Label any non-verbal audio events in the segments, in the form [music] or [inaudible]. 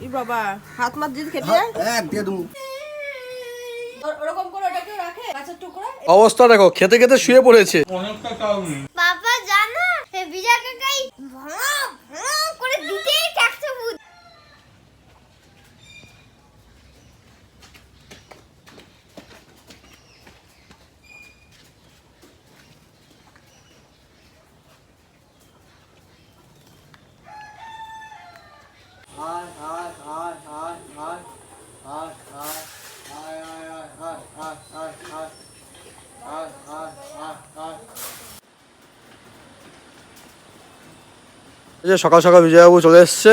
ই বাবা হাত মাত যদি খেতে যায়? এক দিয়ে অবস্থা দেখো খেতে খেতে শুয়ে পড়েছে। বাবা জানো? বিজা কাকাই ভাঙা ভাঙা করে দিতেই থাকছে বুঝ এই যে সকাল সকাল বিজয়বাবু চলে এসছে।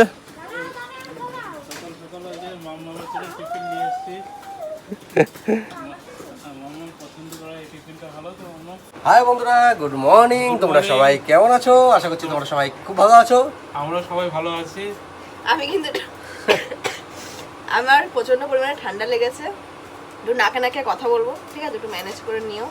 হাই বন্ধুরা গুড মর্নিং। তোমরা সবাই কেমন আছো? আশা করছি তোমরা সবাই খুব ভালো আছো। আমরা সবাই ভালো আছি। আমি কিন্তু আমার প্রচণ্ড পরিমাণে ঠান্ডা লেগেছে। একটু নাকে নাকে কথা বলব ঠিক আছে? একটু ম্যানেজ করে নিও।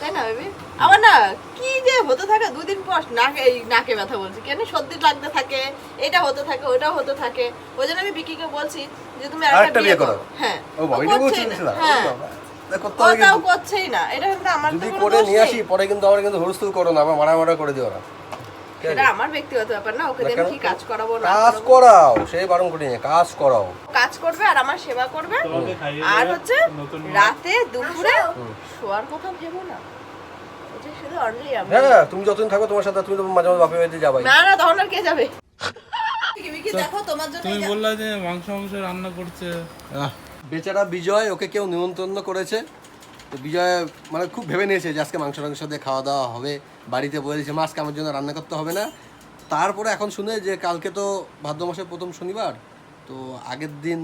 তাই না বেবি আমার না কি যে হতে থাকে দুদিন পর নাকে এই নাকে ব্যথা বলছি। কেন সর্দি লাগতে থাকে এটা হতে থাকে ওটা হতে থাকে। ওই জন্য আমি বিকিকে বলছি যে তুমি আরেকটা আরেকটা বিয়ে করো। হ্যাঁ। ও বলছিস না। হ্যাঁ। করছেই না। এটা কিন্তু আমার তো যদি করে নিয়ে। আসি পরে কিন্তু আমার কিন্তু হুলস্থুল করো না আবার মারা মারা করে দিও না। ঠিক আমার ব্যক্তিগত ব্যাপার না ওকে আমি কি কাজ করাবো না কাজ করাও সেই বারণ করি কাজ করাও। কাজ করবে আর আমার সেবা করবে। আর হচ্ছে রাতে দুপুরে শোয়ার কথা ভেবো না। এটা শুধু অনলি আমি। হ্যাঁ তুমি যতদিন থাকবে তোমার সাথে তুমি তো মাঝে মাঝে বাপের বাড়িতে যাবাই। না না তখন আর কে যাবে? কি দেখো তোমার জন্য তুমি বললা যে মাংস মাংস রান্না করছে। বেচারা বিজয় ওকে কেউ নিমন্ত্রণ করেছে। তো বিজয় মানে খুব ভেবে নিয়েছে যে আজকে মাংস টাংস দিয়ে খাওয়া দাওয়া হবে। বাড়িতে বলে দিয়েছে, মাছ আমার জন্য রান্না করতে হবে না। তারপরে এখন শুনে যে কালকে তো ভাদ্র মাসের প্রথম শনিবার, তো আগের দিন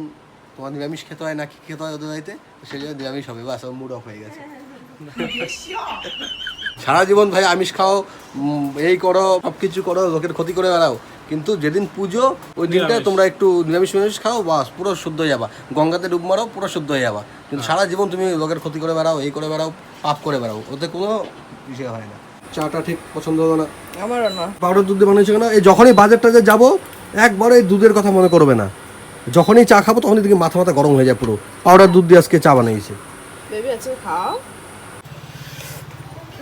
তোমার নিরামিষ খেতে হয় না, কি খেতে হয় ওদের বাড়িতে? সেই জন্য নিরামিষ হবে, বাস মুড অফ হয়ে গেছে। সারা জীবন ভাই আমিষ খাও এই করো সব কিছু করো, লোকের ক্ষতি করে বেড়াও। কিন্তু যেদিন পুজো ওই দিনটা তোমরা একটু নিরামিষ নিরামিষ খাও বাস পুরো শুদ্ধ হয়ে যাবা। গঙ্গাতে ডুব মারো পুরো শুদ্ধ হয়ে যাবা। কিন্তু সারা জীবন তুমি লোকের ক্ষতি করে বেড়াও এই করে বেড়াও পাপ করে বেড়াও ওতে কোনো বিষয় হয় না। চাটা ঠিক পছন্দ হলো না। আমারও না। পাউডার দুধ দিয়ে বানিয়েছে কেন? এই যখনই বাজার টাজার যাব একবারে এই দুধের কথা মনে করবে না। যখনই চা খাব তখনই দেখি মাথা মাথা গরম হয়ে যায় পুরো। পাউডার দুধ দিয়ে আজকে চা বানিয়েছে। বেবি আছে খাও।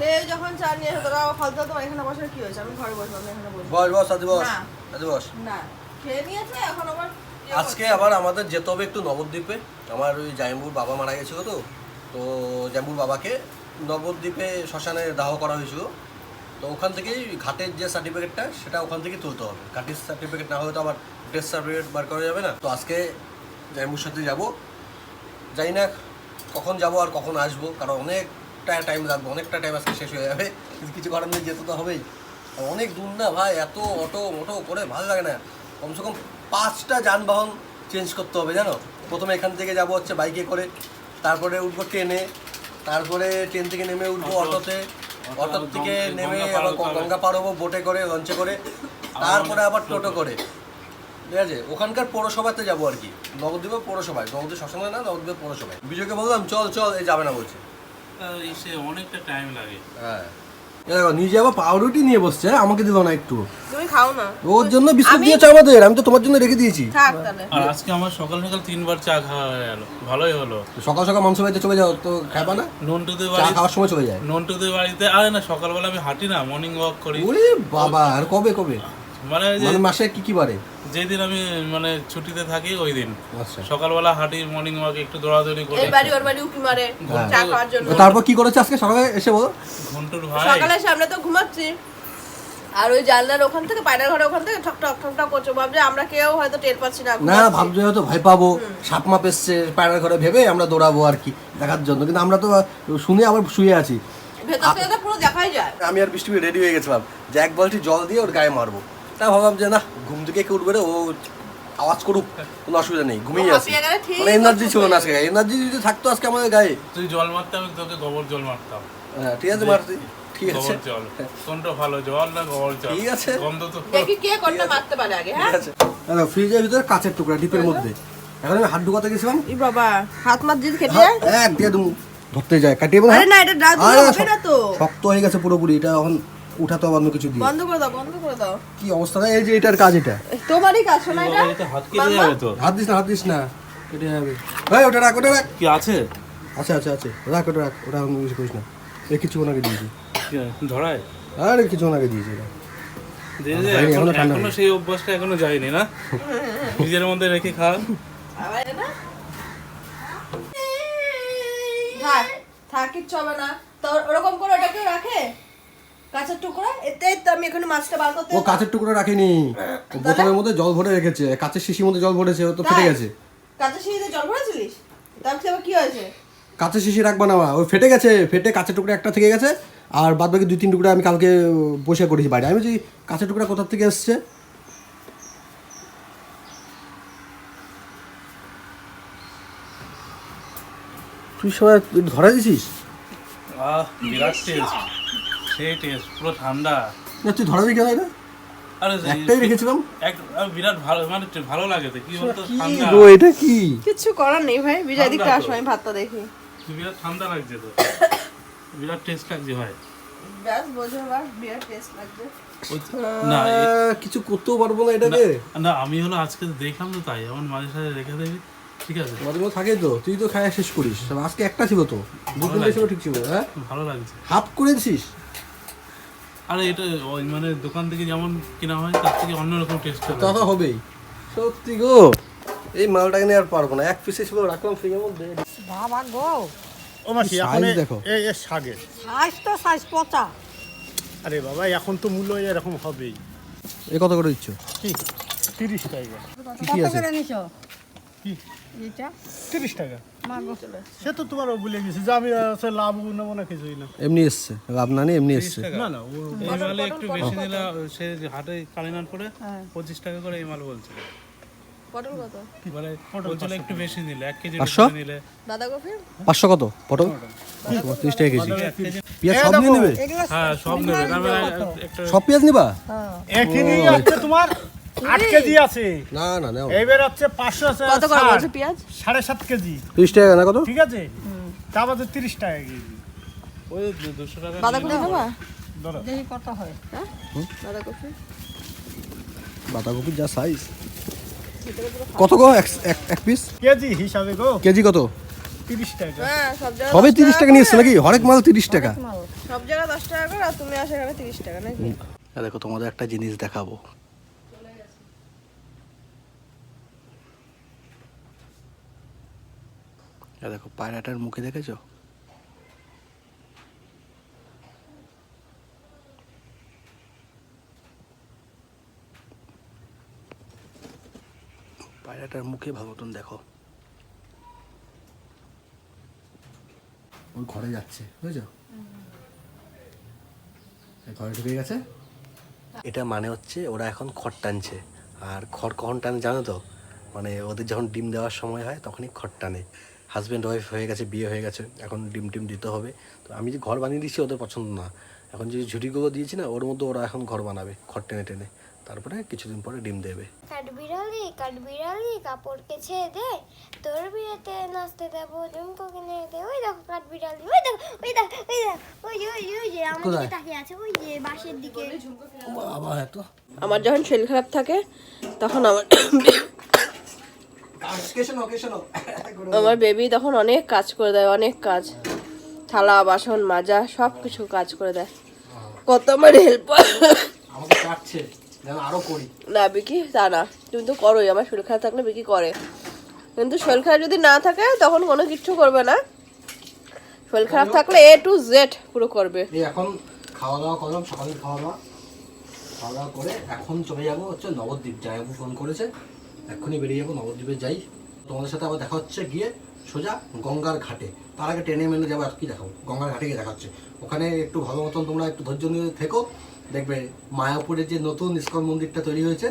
খেয়ে যখন চা নিয়ে এসে তোরা ফালতু তোমার এখানে বসার কি হয়েছে? আমি ঘরে বসবো আমি এখানে বসবো বস বস আজ বস আজ বস। না। খেয়ে নিয়েছে এখন আবার ইয়ে আজকে আবার আমাদের যেতে হবে একটু নবদ্বীপে। আমার ওই জাইম্বুর বাবা মারা গেছিল তো। তো জাইম্বুর বাবাকে নবদ্বীপে শ্মশানে দাহ করা হয়েছিল। তো ওখান থেকেই ঘাটের যে সার্টিফিকেটটা সেটা ওখান থেকেই তুলতে হবে। ঘাটের সার্টিফিকেট না হলে তো আবার ডেথ সার্টিফিকেট বার করা যাবে না। তো আজকে জাইম্বুর সাথে যাব। জানি না কখন যাব আর কখন আসব? কারণ অনেকটা টাইম লাগবে অনেকটা টাইম আজকে শেষ হয়ে যাবে। কিছু করার নেই যেতে তো হবেই। অনেক দূর না ভাই এত অটো মোটো করে ভালো লাগে না। কমসে কম পাঁচটা যানবাহন চেঞ্জ করতে হবে জানো? প্রথমে এখান থেকে যাব হচ্ছে বাইকে করে তারপরে উঠবো ট্রেনে তারপরে ট্রেন থেকে নেমে উঠবো অটোতে। অটোর থেকে নেমে আবার গঙ্গা পার হব বোটে করে লঞ্চে করে। তারপরে আবার টোটো করে। ঠিক আছে? ওখানকার পৌরসভাতে যাব আর কি। নবদ্বীপের পৌরসভায় নবদ্বীপ শ্মশানে না নবদ্বীপের পৌরসভায়। বিজয়কে বললাম চল চল এই যাবে না বলছে। তা এসে অনেকটা টাইম লাগে। হ্যাঁ। দেখো নিজে আবার পাউরুটি নিয়ে বসছে আমাকে দিল না একটু। তুমি খাও না। ওর জন্য বিস্কুট আমি- আমাদের আমি তো তোমার জন্য রেখে দিয়েছি। আর আজকে আমার সকাল সকাল তিনবার চা খাওয়া হয়ে গেল ভালোই হলো। সকাল সকাল মাংস বাড়িতে চলে যাও তো খাবা না? নন্টুদের চা বাড়ি খাওয়ার সময় চলে যায়। নন্টুদের বাড়িতে আরে না সকালবেলা আমি হাঁটি না মর্নিং ওয়াক করি। ওরে বাবা আর কবে কবে? মানে মানে মাসে কি কি বারে যেদিন আমি মানে ছুটিতে থাকি ওই দিন আচ্ছা। সকালবেলা হাঁটি মর্নিং ওয়াক একটু দৌড়াদৌড়ি করি। এই বাড়ি ওর বাড়ি উকি মারে হ্যাঁ। চা খাওয়ার জন্য। তারপর কি করেছে আজকে? সকালে এসে বলো। ঘন্টুর ভাই। সকালে সামনে তো ঘুমাচ্ছি। আর ওই জানলার ওখান থেকে পায়রার ঘরে ওখান থেকে ঠক ঠক ঠক ঠক করছে। ভাবছে আমরা কেউ হয়তো টের পাচ্ছি না না। ভাবছে হয়তো ভয় পাবো। সাপ মাপ এসছে পায়রার ঘরে ভেবে আমরা দৌড়াবো আর কি দেখার জন্য। কিন্তু আমরা তো শুনে আবার শুয়ে আছি। ভেতর থেকে তো পুরো দেখাই যায়। আমি আর বৃষ্টি রেডি হয়ে গেছিলাম। যে এক বালতি জল দিয়ে ওর গায়ে মারবো। তা ভাবলাম যে না ঘুম থেকে কে উঠবে রে ও আওয়াজ করুক কোনো অসুবিধা নেই ঘুমিয়ে ও আছি। মানে এনার্জি ছিল না আজকে এনার্জি যদি থাকতো আজকে আমাদের গায়ে। তুই জল মারতে আমি তোকে গোবর জল মারতাম হ্যাঁ, ঠিক আছে মারতি ঠিক আছে। জল। কোনটা ভালো জল না গোবর জল? ঠিক আছে। গন্ধ তো দেখি কে কোনটা মারতে পারে আগে হ্যাঁ? ফ্রিজের ভিতরে কাঁচের টুকরা ডিপের মধ্যে। এখন আমি হাত ঢুকাতে গেছিলাম। ই বাবা হাত হ্যাঁ, যায়? এক দিয়ে দুম ধরতে যায়। কাটিয়ে আরে না এটা দাঁত হবে না তো? শক্ত হয়ে গেছে পুরোপুরি এটা এখন উঠাতে অন্য কিছু দিয়ে। বন্ধ করে দাও বন্ধ করে দাও। কি অবস্থা এই যে এটার কাজ এটা। তোমারই কাজ শোনা এটা এটা হাত কেটে যাবে তো? হাত দিস না হাত দিস না। কেটে যাবে। ভাই ওটা রাখ ওটা রাখ। কি আছে? আচ্ছা আচ্ছা আচ্ছা রাখ ওটা রাখ। ওটা আমি কিছু করিস না। এই কিছু ওনাকে দিয়েছি ধরায়? আরে কিছু ওনাকে দিয়েছি এটা এখন- সেই অভ্যাসটা এখনও যায়নি না? নিজের মধ্যে রেখে খাওয়া না। থাক থাক হবে না। তো ওরকম করে ওটা কেউ রাখে? কাঁচের টুকরো? এতে তো আমি এখানে মাছটা বার করতে ও কাঁচের টুকরো রাখেনি। বোতলের মধ্যে জল ভরে রেখেছে। কাঁচের শিশির মধ্যে জল ভরেছে ও তো ফেটে গেছে। কাঁচের সিঁড়িতে জল ভরেছিলিস? তারপরে আবার কি হয়েছে? কাঁচের শিশি রাখবা না ওই ফেটে গেছে ফেটে কাঁচের টুকরো একটা থেকে গেছে আর বাদ বাকি দুই তিন টুকরো আমি কালকে বসে করেছি বাইরে। আমি বলছি কাঁচের টুকরা কোথার থেকে এসছে? তুই সবাই ধরা দিছিস? আহ বিরাট টেস্ট সেই টেস্ট পুরো ঠান্ডা। না তুই ধরা দিই কেন এটা? আরে একটাই রেখেছিলাম। এক বিরাট ভালো মানে ভালো লাগে তো কি বলতো ঠান্ডা। গো এটা কি? কিচ্ছু করার নেই ভাই বিজয় দিকটা আসো আমি ভাতটা দেখি। বিরাট ঠান্ডা লাগছে তো। বিরাট টেস্ট লাগছে ভাই। ব্যাস বোঝো বিরাট টেস্ট লাগবে না কিছু করতেও পারব না এটাকে? না আমি হলো আজকে দেখলাম তো তাই আমার মাঝে সাথে রেখে দেবি ঠিক আছে? মধ্যে থাকে তো তুই তো খাওয়া শেষ করিস। আজকে একটা ছিল তো ছিল ঠিক ছিল হ্যাঁ? ভালো লাগছে। হাফ করে দিছিস? আরে এটা ওই মানে দোকান থেকে যেমন কিনা হয় তার থেকে অন্যরকম টেস্ট তা তো হবেই। সত্যি গো এই মালটাকে নিয়ে আর পারব না। এক পিসে ছিল রাখলাম ফ্রিজের মধ্যে। বাবা গো। ও মাসি এখন দেখো। এ এ শাকের সাইজ তো সাইজ পচা। আরে বাবা এখন তো মূল্য এরকম হবেই। এ কত করে দিচ্ছ? কি? তিরিশ টাকা। কত আছে করে নিছো? কি? এটা তিরিশ টাকা। সে তো তোমার বলে গেছি যে আমি সে লাভ নেব না কিছুই না। এমনি এসছে। লাভ না নেই এমনি এসছে। না না এই মালে একটু বেশি নিলে সে হাটে কালিনার পরে হ্যাঁ। পঁচিশ টাকা করে এই মাল বলছিল পটল কত? মানে বলছিল একটু বেশি নিলে এক কেজি পাঁচশো? নিলে। দাদা পাঁচশো কত? পটল? তিরিশ টাকা কেজি। পেঁয়াজ সব নিয়ে নেবে? হ্যাঁ সব নেবে তার মানে একটা সব পেঁয়াজ নিবা? এখানে আছে তোমার? আট কেজি আছে। না না নাও। এইবার হচ্ছে পাঁচশো আছে কত করে। বলছো পেঁয়াজ? সাড়ে সাত কেজি। তিরিশ টাকা না কত? ঠিক আছে? তা বাদে তিরিশ টাকা কেজি। ওই দুশো টাকা বাঁধাকপি দেবা? ধরো। দেখি কত হয়। বাঁধাকপি? বাঁধাকপির যা সাইজ কত গো? এক পিস কেজি হিসাবে গো। কেজি কত? তিরিশ টাকা। হ্যাঁ সব তিরিশ টাকা নিয়ে এসছে নাকি? হরেক মাল তিরিশ টাকা। সব জায়গায় দশ টাকা করে আর তুমি আসো এখানে তিরিশ টাকা নাকি? দেখো তোমাদের একটা জিনিস দেখাবো। দেখো পায়রাটার মুখে দেখেছ? পায়রাটার মুখে ভালো মতন দেখো। ওই ঘরে যাচ্ছে বুঝেছ? ঘরে ঢুকে গেছে? এটা মানে হচ্ছে ওরা এখন খড় টানছে। আর খড় কখন টানে জানো তো? মানে ওদের যখন ডিম দেওয়ার সময় হয় তখনই খড় টানে। হাজব্যান্ড ওয়াইফ হয়ে গেছে বিয়ে হয়ে গেছে এখন ডিম টিম দিতে হবে। তো আমি যে ঘর বানিয়ে দিচ্ছি ওদের পছন্দ না। এখন যে ঝুড়িগুলো দিয়েছি না ওর মধ্যে ওরা এখন ঘর বানাবে খড় টেনে টেনে। তারপরে কিছুদিন পরে ডিম দেবে। কাঠবিড়ালি কাঠবিড়ালি কাপড় কেছে দে তোর বিয়েতে নাচতে দেবো ঝুমকো কিনে দে। ওই দেখো কাঠবিড়ালি ওই দেখো ওই দেখো ওই দেখো ওই যে ওই যে ওই যে আমার দিকে তাকিয়ে আছে ওই যে বাঁশের দিকে। বাবা এত। আমার যখন শরীর খারাপ থাকে তখন আমার আমার [laughs] বেবি তখন অনেক কাজ করে দেয় অনেক কাজ। থালা বাসন মাজা সব কিছু কাজ করে দেয়। কত আমার হেল্প না বিকি তা না। তুমি তো করোই আমার শরীর খারাপ থাকলে বিকি করে। কিন্তু শরীর খারাপ যদি না থাকে তখন কোনো কিচ্ছু করবে না। শরীর খারাপ থাকলে এ টু জেড পুরো করবে। এখন খাওয়া দাওয়া করলাম সকালে খাওয়া দাওয়া খাওয়া দাওয়া করে এখন চলে যাব হচ্ছে নবদ্বীপ। জায়াবু ফোন করেছে। এক্ষুনি বেরিয়ে যাব নবদ্বীপে যাই। তোমাদের সাথে আবার দেখা হচ্ছে গিয়ে সোজা গঙ্গার ঘাটে। তার আগে ট্রেনে মেনে যাব আর কি দেখাবো? গঙ্গার ঘাটে গিয়ে দেখা হচ্ছে। ওখানে একটু ভালো মতন তোমরা একটু ধৈর্য নিয়ে থেকো। দেখবে মায়াপুরে যে নতুন ইস্কন মন্দিরটা তৈরি হয়েছে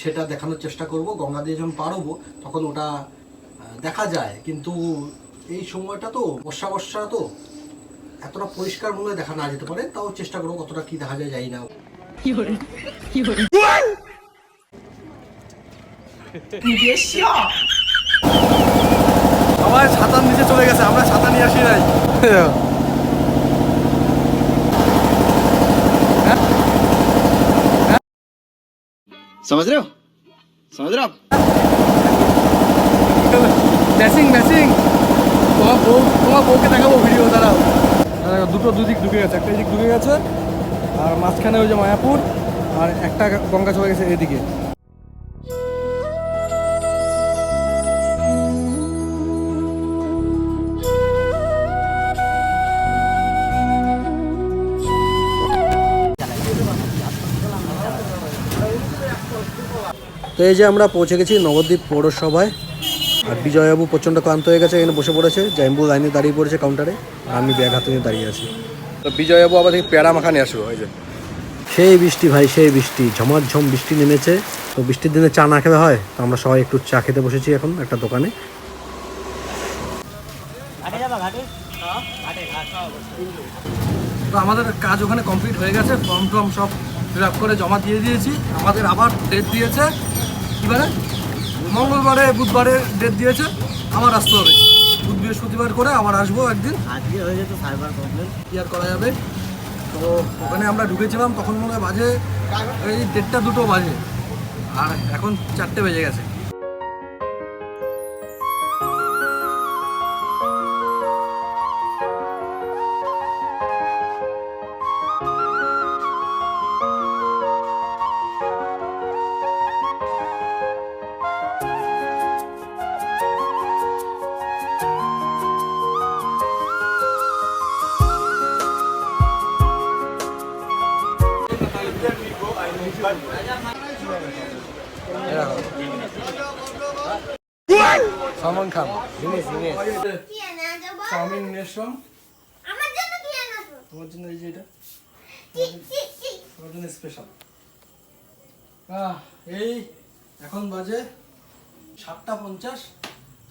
সেটা দেখানোর চেষ্টা করব। গঙ্গা দিয়ে যখন পার হব তখন ওটা দেখা যায়। কিন্তু এই সময়টা তো বর্ষা বর্ষা তো এতটা পরিষ্কার মনে দেখা না যেতে পারে। তাও চেষ্টা করব কতটা কি দেখা যায় যাই না। আমার ছাতার নিচে চলে গেছে আমরা ছাতা নিয়ে আসি নাই। समझ रहे हो? समझ रहे हो তোমার বউ তোমার বউকে দেখাবো ভিডিও দাঁড়াও। দুটো দুদিক ঢুকে গেছে একটা দিক ঢুকে গেছে আর মাঝখানে ওই যে মায়াপুর আর একটা গঙ্গা চলে গেছে এদিকে। তো এই যে আমরা পৌঁছে গেছি নবদ্বীপ পৌরসভায়। আর বিজয়বাবু প্রচণ্ড ক্লান্ত হয়ে গেছে এখানে বসে পড়েছে। জাইম্বু লাইনে দাঁড়িয়ে পড়েছে কাউন্টারে আর আমি ব্যাগ হাতে নিয়ে দাঁড়িয়ে আছি। তো বিজয়বাবু আবার থেকে প্যারা মাখানে আসব ওই যে। সেই বৃষ্টি ভাই সেই বৃষ্টি। ঝমাঝম বৃষ্টি নেমেছে। তো বৃষ্টির দিনে চা না খেলে হয় তো আমরা সবাই একটু চা খেতে বসেছি এখন একটা দোকানে। তো আমাদের কাজ ওখানে কমপ্লিট হয়ে গেছে। ফর্ম টর্ম সব ফিল আপ করে জমা দিয়ে দিয়েছি। আমাদের আবার ডেট দিয়েছে। কীবারে মঙ্গলবারে বুধবারে ডেট দিয়েছে আমার আসতে হবে। বুধ বৃহস্পতিবার করে আবার আসব একদিন। আজকে হয়ে যেত সাইবার কি আর করা যাবে। তো ওখানে আমরা ঢুকেছিলাম তখন মনে হয় বাজে এই দেড়টা দুটো বাজে। আর এখন চারটে বেজে গেছে। চাউমিন নিয়ে এসলাম আমার জন্য কি এনে দেবো তোমার জন্য এই যে এটা। তোমার জন্য স্পেশাল এই এখন বাজে সাতটা পঞ্চাশ।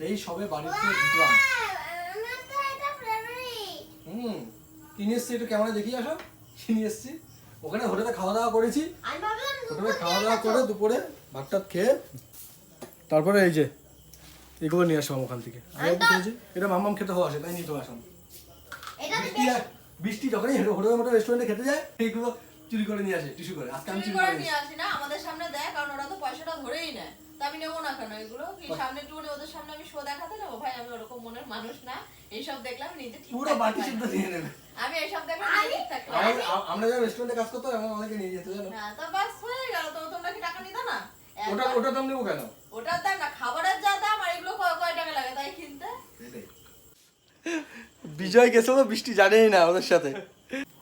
এই সবে বাড়িতে ঢুকলাম। হুম কিনে এসছি একটু ক্যামেরা দেখিয়ে আসো। কিনে এসছি? ওখানে হোটেলে খাওয়া দাওয়া করেছি হোটেলে খাওয়া দাওয়া করে দুপুরে ভাত টাত খেয়ে তারপরে এই যে এগুলো নিয়ে আসলাম ওখান থেকে। এটা মাম্মাম খেতে হওয়া আসে তাই নিয়ে চলে আসলাম। বৃষ্টি যখনই হোটেলের মতো রেস্টুরেন্টে খেতে যায় এইগুলো চুরি করে নিয়ে আসে টিস্যু করে। আজকে আমি চুরি করে নিয়ে আসি না আমাদের সামনে দেয় কারণ ওরা তো পয়সাটা ধরেই নেয়। আমি নেব না কেন এগুলো? কি সামনে টুনে ওদের সামনে আমি শো দেখাতে নেব? ভাই আমি ওরকম মনের মানুষ না। এইসব দেখলাম নিজে ঠিক পুরো বাটি সিদ্ধ নিয়ে নেবে। আমি এইসব দেখলাম ঠিক আমরা যখন রেস্টুরেন্টে কাজ করতাম এমন অনেকে নিয়ে যেত জানো? হ্যাঁ তো বাস হয়ে গেল। তো তোমরা কি টাকা নিতে না? ওটা ওটা দাম নেব কেন? ওটার দাম না খাবারের যা দাম আর এগুলো কয় কয় টাকা লাগে তাই কিনতে? বিজয় গেছিল বৃষ্টি জানেই না ওদের সাথে।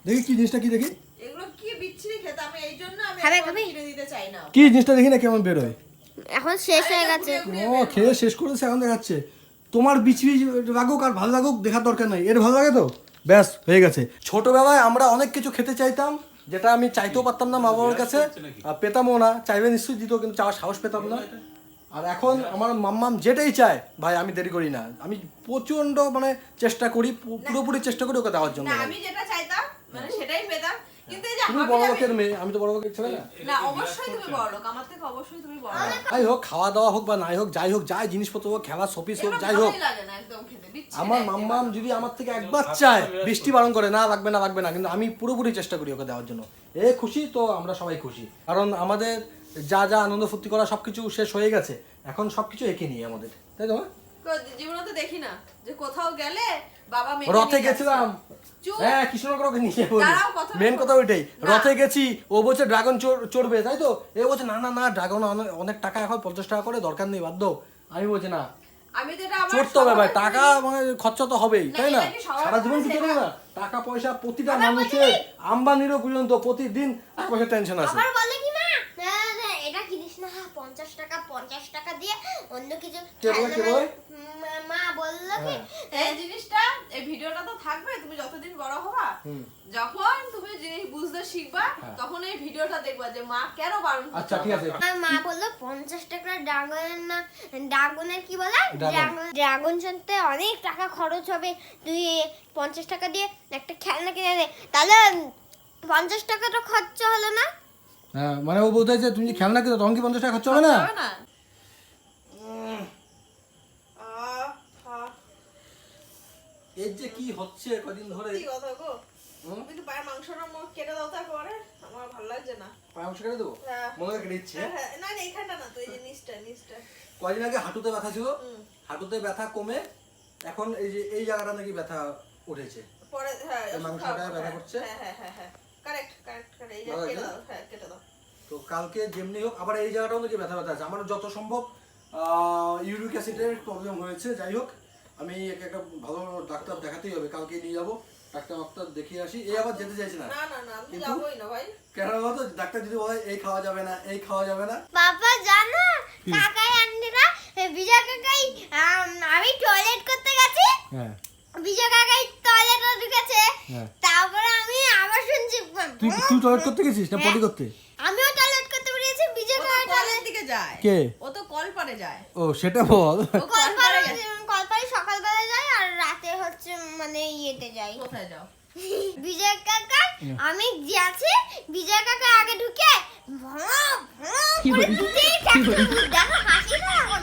দেখি কি জিনিসটা কি দেখি? এগুলো কি বিচ্ছিরি খেতে? আমি এই জন্য আমি? কিনে দিতে চাই না। কি জিনিসটা দেখি না কেমন বেরোয় এখন শেষ হয়ে গেছে। ও খেয়ে শেষ করেছে এখন দেখাচ্ছে। তোমার বিচবি লাগুক আর ভালো লাগুক দেখার দরকার নাই। এর ভালো লাগে তো? ব্যাস হয়ে গেছে। ছোটবেলায় আমরা অনেক কিছু খেতে চাইতাম যেটা আমি চাইতেও পারতাম না মা বাবার কাছে আর পেতামও না চাইবে নিশ্চয়ই দিত কিন্তু চাওয়ার সাহস পেতাম না। আর এখন আমার মাম্মাম যেটাই চায় ভাই আমি দেরি করি না। আমি প্রচণ্ড মানে চেষ্টা করি পুরোপুরি চেষ্টা করি ওকে দেওয়ার জন্য। আমি যেটা চাইতাম মানে সেটাই পেতাম। তুমি বড় লোকের মেয়ে আমি তো বড় লোকের ছেলে না। না অবশ্যই তুমি বড় লোক আমার থেকে অবশ্যই তুমি বড় যাই হোক খাওয়া দাওয়া হোক বা নাই হোক যাই হোক যাই জিনিসপত্র হোক খেলা শপিস হোক যাই হোক। ভালোই লাগে না একদম খেতে বিচ্ছিরি আমার মাম্মাম যদি আমার থেকে একবার চায় বৃষ্টি বারণ করে না লাগবে না লাগবে না কিন্তু আমি পুরোপুরি চেষ্টা করি ওকে দেওয়ার জন্য। এ খুশি তো আমরা সবাই খুশি। কারণ আমাদের যা যা আনন্দ ফুর্তি করা সবকিছু শেষ হয়ে গেছে। এখন সবকিছু একে নিয়ে আমাদের। তাই তো জীবনে তো দেখি না যে কোথাও গেলে বাবা মেয়েকে রথে গেছিলাম। হ্যাঁ কৃষ্ণনগরকে নিয়ে বলি মেন কথা ওইটাই। রথে গেছি ও বলছে ড্রাগন চড়বে তাই তো? এ বলছে না না না ড্রাগন অনেক টাকা এখন পঞ্চাশ টাকা করে দরকার নেই বাধ্য। আমি বলছি না। আমি যেটা আমার চড়তে হবে ভাই টাকা মানে খরচা তো হবেই তাই না? এটা সারা জীবন কি করবে না? না। টাকা পয়সা প্রতিটা মানুষের আম্বানিরও পর্যন্ত প্রতিদিন পয়সা টেনশন আছে। আবার বলে কি মা? না, না, এটা কিনিস না পঞ্চাশ টাকা পঞ্চাশ টাকা দিয়ে অন্য কিছু মা- বলল কি এই জিনিসটা এই ভিডিওটা তো থাকবে তুমি যতদিন বড় হবা যখন তুমি জিনিস বুঝতে শিখবা তখন এই ভিডিওটা দেখবা যে মা কেন বারণ আচ্ছা ঠিক আছে। আমার মা বলল পঞ্চাশ টাকা ড্রাগনের না ড্রাগনের কি বলে? ড্রাগন। শুনতে অনেক টাকা খরচ হবে। তুই পঞ্চাশ টাকা দিয়ে একটা খেলনা কিনে দে। তাহলে পঞ্চাশ টাকাটা খরচা হলো না? হ্যাঁ মানে ও বলতে তুমি যে খেলনা কিনো তখন কি পঞ্চাশ টাকা খরচা হবে না হবে না আহ, আহ, এর যে কি হচ্ছে কদিন ধরে? কথা গো? তুমি তো পায়ের মাংসটা মুখ কেটে দাও তো একেবারে। আমার ভালো লাগছে না। পায়াংশ কেটে দেবো? হ্যাঁ। মনে করে দিচ্ছি। হ্যাঁ, হ্যাঁ, না না এইখানটা না তো এই যে নিচটা নিচটা। কয়দিন আগে হাঁটুতে ব্যথা ছিল? হাঁটুতে ব্যথা কমে এখন এই যে এই জায়গাটা নাকি ব্যথা উঠেছে। পরে হ্যাঁ মাংসটা ব্যথা করছে? হ্যাঁ হ্যাঁ হ্যাঁ হ্যাঁ। কারেক্ট কারেক্ট কারেক্ট এই যে কেটে দাও হ্যাঁ কেটে দাও। তো কালকে যেমনি হোক আবার এই জায়গাটাও নাকি ব্যথা ব্যথা আছে। আমার যত সম্ভব ইউরিক অ্যাসিডের প্রবলেম হয়েছে। যাই হোক আমি একে একটা ভালো ডাক্তার দেখাতেই হবে কালকে নিয়ে যাব ডাক্তার ডাক্তার দেখিয়ে আসি এই আবার যেতে চাইছে না। না না না আমি কিন্তু- যাবোই না ভাই। কেন বলতো ডাক্তার যদি বলে এই খাওয়া যাবে না এই খাওয়া যাবে না। বাবা জানো কাকাই আন্টিরা বিজয় কাকাই আমি টয়লেট করতে গেছি। হ্যাঁ। বিজয় কাকাই টয়লেটে ঢুকেছে। হ্যাঁ। তারপরে আমি আবার শুনছি তুই তুই টয়লেট করতে গেছিস না পটি করতে? আমিও টয়লেট কলের টয়লেট দিকে যায়। কে? ও তো কল যায়। ও সেটা বল। ও কল পারে সকালবেলা যাই আর রাতে হচ্ছে মানে ইয়েতে যাই কোথায় যাও? বিজয় কাকা আমি যাচ্ছি বিজয় কাকা আগে ঢুকে। দেখো হাসি না আমার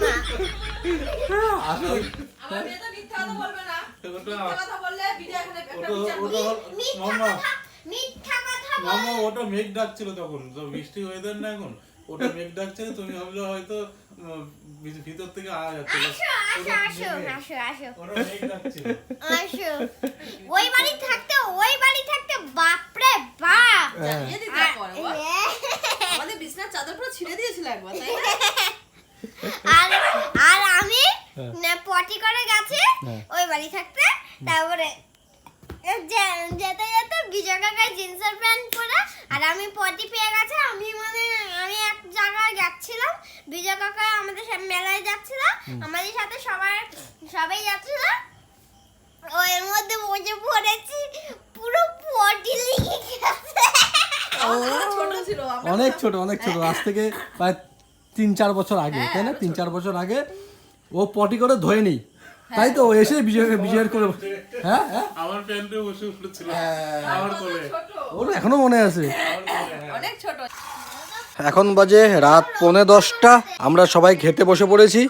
মেয়ে তো মিথ্যা কথা বলবে না। মিথ্যা কথা বললে বিজয় এখানে একটা বিচার ওটা করবে। হল- মিথ্যা কথা মিথ্যা কথা বল। মামা ওটা মেঘ ডাকছিল তখন তো বৃষ্টি ওয়েদার না এখন। ওটা মেঘ ডাকছিল তুমি ভাবলে হয়তো ভিতর থেকে আওয়াজ যাচ্ছিল আসো আসো আসো আসো আসো। ওটা মেঘ ডাকছিল আসো। ওই বাড়ি থাকতে ওই বাড়ি থাকতে বাপরে বাপ! দিতে আর- আমাদের বিছনার চাদর পুরো ছিঁড়ে দিয়েছিল একবার তাই আর আর আমি না পটি করে গেছি হ্যাঁ। ওই বাড়ি থাকতে তারপরে যেতে যেতে বিজয় কাকার জিন্সের প্যান্ট পরে আর আমি পটি পেয়ে গেছে আমি মানে আমি এক জায়গায় যাচ্ছিলাম। বিজয় কাকা আমাদের মেলায় যাচ্ছিল আমাদের সাথে সবাই সবাই যাচ্ছিল। ওর মধ্যে বসে পড়েছি পুরো পটি লেগে গেছে। ছোট ছিল অনেক ছোট অনেক ছোট। আজ থেকে প্রায় তিন চার বছর আগে তাই না? তিন চার বছর আগে ও পটি করে ধোয়ে নি তাই তো এসে বিজয় বিজয়ের করে হ্যাঁ হ্যাঁ? আমার প্যান্টে বসে উঠেছিল। হ্যাঁ। আমার কোলে। ওর এখনও মনে আছে। হ্যাঁ। অনেক ছোট। এখন বাজে রাত পৌনে দশটা। আমরা সবাই খেতে বসে পড়েছি।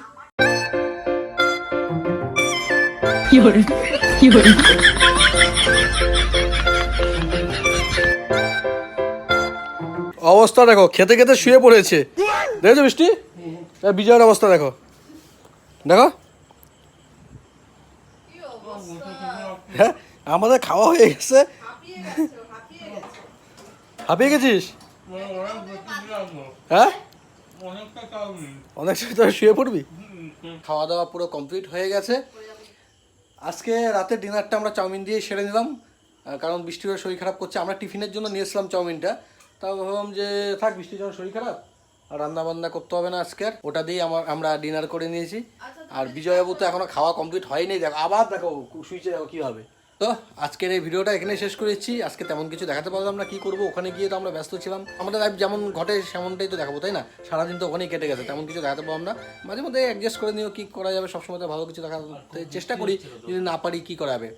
অবস্থা দেখো খেতে খেতে শুয়ে পড়েছে। দেখেছ বৃষ্টি বিজয়ের অবস্থা দেখো। দেখো। হ্যাঁ? আমাদের খাওয়া হয়ে গেছে। হাঁপিয়ে গেছিস? হ্যাঁ? অনেক সময় শুয়ে পড়বি? খাওয়া দাওয়া পুরো কমপ্লিট হয়ে গেছে। আজকে রাতে ডিনারটা আমরা চাউমিন দিয়ে সেরে নিলাম। কারণ বৃষ্টির শরীর খারাপ করছে। আমরা টিফিনের জন্য নিয়ে এসলাম চাউমিনটা। তাও ভাবলাম যে, থাক, বৃষ্টির জন্য শরীর খারাপ। আর রান্না বান্না করতে হবে না আজকে আর ওটা দিয়েই আমার আমরা ডিনার করে নিয়েছি। আর বিজয়বাবু তো এখনও খাওয়া কমপ্লিট হয়নি। দেখো আবার দেখো সুইচে দেখো কী হবে। তো আজকের এই ভিডিওটা এখানে শেষ করেছি। আজকে তেমন কিছু দেখাতে পারলাম না কি করব? ওখানে গিয়ে তো আমরা ব্যস্ত ছিলাম। আমাদের লাইফ যেমন ঘটে সেমনটাই তো দেখাবো তাই না? সারাদিন তো ওখানেই কেটে গেছে তেমন কিছু দেখাতে পারলাম না। মাঝে মধ্যে অ্যাডজাস্ট করে নিও কী করা যাবে? সবসময় তো ভালো কিছু দেখাতে চেষ্টা করি। যদি না পারি কী করা যাবে?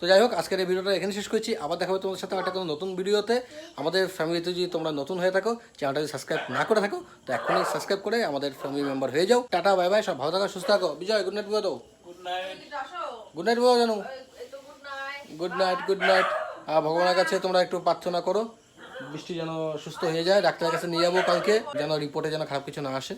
তো যাই হোক আজকের এই ভিডিওটা এখানে শেষ করছি। আবার দেখা হবে তোমাদের সাথে একটা কোনো নতুন ভিডিওতে। আমাদের ফ্যামিলিতে যদি তোমরা নতুন হয়ে থাকো চ্যানেলটা যদি সাবস্ক্রাইব না করে থাকো তো এখনই সাবস্ক্রাইব করে আমাদের ফ্যামিলি মেম্বার হয়ে যাও। টাটা বাই বাই সব ভালো থাকো সুস্থ থাকো। বিজয় গুড নাইট বলে দাও গুড নাইট আসো গুড নাইট বলো জানো। গুড নাইট গুড নাইট আর ভগবানের কাছে তোমরা একটু প্রার্থনা করো। বৃষ্টি যেন সুস্থ হয়ে যায় ডাক্তারের কাছে নিয়ে যাব কালকে যেন রিপোর্টে যেন খারাপ কিছু না আসে।